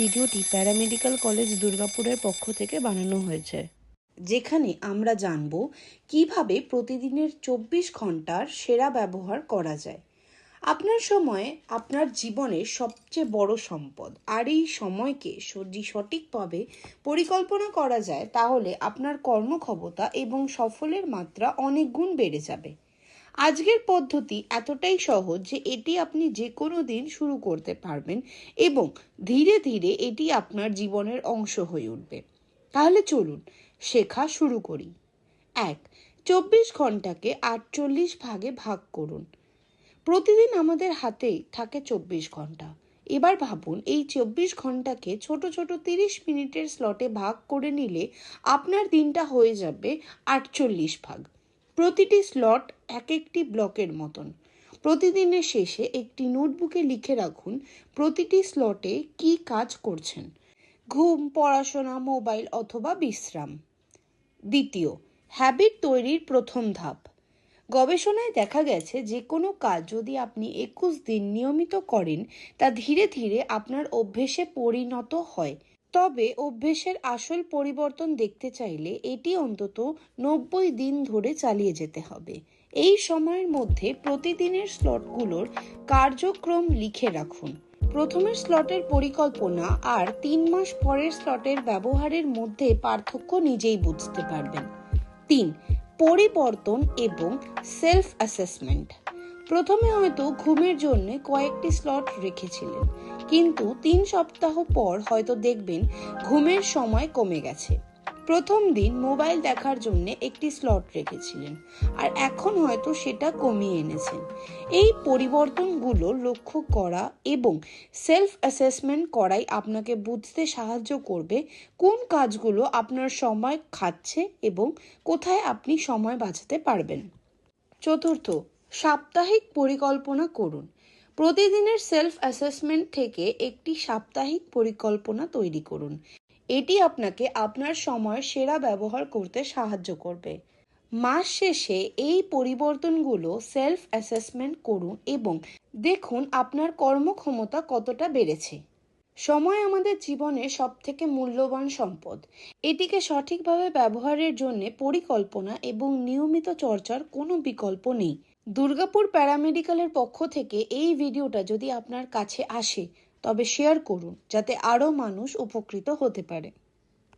ভিডিওটি paramedical college দুর্গাপুরের পক্ষ থেকে বানানো হয়েছে। যেখানে আমরা জানব কীভাবে প্রতিদিনের চব্বিশ ঘণ্টার সেরা ব্যবহার করা যায়। আপনার সময় আপনার জীবনের সবচেয়ে বড় সম্পদ আর এই সময়কে যদি সঠিকভাবে পরিকল্পনা করা যায়, তাহলে আপনার কর্মক্ষমতা এবং সফলের মাত্রা অনেক গুণ বেড়ে যাবে। আজকের পদ্ধতি এতটাই সহজ যে এটি আপনি যে কোনো দিন শুরু করতে পারবেন এবং ধীরে ধীরে এটি আপনার জীবনের অংশ হয়ে উঠবে। তাহলে চলুন শেখা শুরু করি। এক, চব্বিশ ঘন্টাকে আটচল্লিশ ভাগে ভাগ করুন। প্রতিদিন আমাদের হাতেই থাকে চব্বিশ ঘণ্টা। এবার ভাবুন, এই চব্বিশ ঘন্টাকে ছোট ছোট তিরিশ মিনিটের স্লটে ভাগ করে নিলে আপনার দিনটা হয়ে যাবে আটচল্লিশ ভাগ। প্রতিটি স্লট এক একটি ব্লকের মতন। প্রতিদিনের শেষে একটি নোটবুকে লিখে রাখুন প্রতিটি স্লটে কি কাজ করছেন। ঘুম, পড়াশোনা, মোবাইল অথবা বিশ্রাম। দ্বিতীয়, হ্যাবিট তৈরির প্রথম ধাপ। গবেষণায় দেখা গেছে যে কোনো কাজ যদি আপনি একুশ দিন নিয়মিত করেন, তা ধীরে ধীরে আপনার অভ্যেসে পরিণত হয়। তবে অভ্যেসের আসল পরিবর্তন দেখতে চাইলে এটি অন্তত নব্বই দিন ধরে চালিয়ে যেতে হবে। এই সময়ের মধ্যে প্রতিদিনের স্লটগুলোর কার্যক্রম লিখে রাখুন। প্রথমের স্লটের পরিকল্পনা আর তিন মাস পরের স্লটের ব্যবহারের মধ্যে পার্থক্য নিজেই বুঝতে পারবেন। তিন, পরিবর্তন এবং সেলফ অ্যাসেসমেন্ট প্রথমে হয়তো ঘুমের জন্য কয়েকটি স্লট রেখেছিলেন, কিন্তু তিন সপ্তাহ পর হয়তো দেখবেন ঘুমের সময় কমে গেছে। প্রথম দিন মোবাইল দেখার জন্য একটি স্লট রেখেছিলেন, আর এখন হয়তো সেটা কমিয়ে এনেছেন। এই পরিবর্তনগুলো লক্ষ্য করা এবং সেলফ অ্যাসেসমেন্ট করাই আপনাকে বুঝতে সাহায্য করবে কোন কাজগুলো আপনার সময় খাচ্ছে এবং কোথায় আপনি সময় বাঁচাতে পারবেন। চতুর্থ সাপ্তাহিক পরিকল্পনা করুন। প্রতিদিনের সেলফ অ্যাসেসমেন্ট থেকে একটি সাপ্তাহিক পরিকল্পনা তৈরি করুন। এটি আপনাকে আপনার সময়ের সেরা ব্যবহার করতে সাহায্য করবে। মাস শেষে এই পরিবর্তনগুলো সেলফ অ্যাসেসমেন্ট করুন এবং দেখুন আপনার কর্মক্ষমতা কতটা বেড়েছে। সময় আমাদের জীবনে সব থেকে মূল্যবান সম্পদ। এটিকে সঠিকভাবে ব্যবহারের জন্য পরিকল্পনা এবং নিয়মিত চর্চার কোনো বিকল্প নেই। দুর্গাপুর প্যারামেডিক্যালের পক্ষ থেকে এই ভিডিওটা যদি আপনার কাছে আসে, তবে শেয়ার করুন, যাতে আরও মানুষ উপকৃত হতে পারে।